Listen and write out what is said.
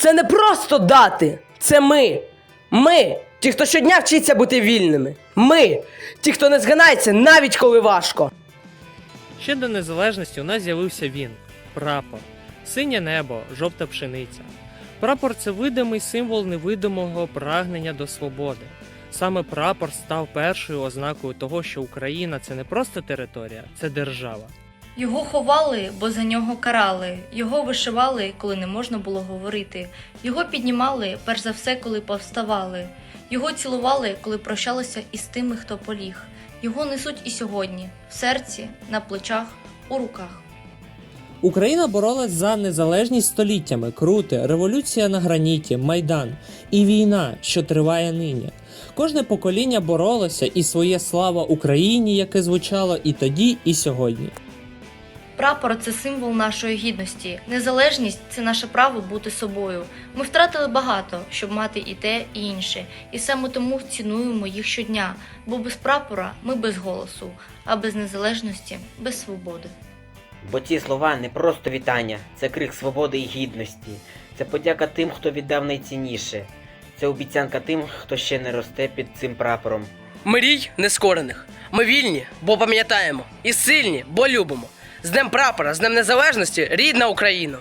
Це не просто дати, це ми. Ми, ті, хто щодня вчиться бути вільними. Ми, ті, хто не згинається, навіть коли важко. Ще до незалежності у нас з'явився він прапор, синє небо, жовта пшениця. Прапор це видимий символ невидимого прагнення до свободи. Саме прапор став першою ознакою того, що Україна це не просто територія, це держава. Його ховали, бо за нього карали. Його вишивали, коли не можна було говорити. Його піднімали, перш за все, коли повставали. Його цілували, коли прощалися із тими, хто поліг. Його несуть і сьогодні в серці, на плечах, у руках. Україна боролась за незалежність століттями, крути, революція на граніті, майдан і війна, що триває нині. Кожне покоління боролося і своє слава Україні, яке звучало і тоді, і сьогодні. Прапор це символ нашої гідності. Незалежність це наше право бути собою. Ми втратили багато, щоб мати і те, і інше. І саме тому цінуємо їх щодня, бо без прапора ми без голосу, а без незалежності без свободи. Бо ці слова не просто вітання, це крик свободи і гідності. Це подяка тим, хто віддав найцінніше. Це обіцянка тим, хто ще не росте під цим прапором. Мрій нескорених. Ми вільні, бо пам'ятаємо, і сильні, бо любимо. З Днем прапора, з Днем Незалежності, рідна Україна!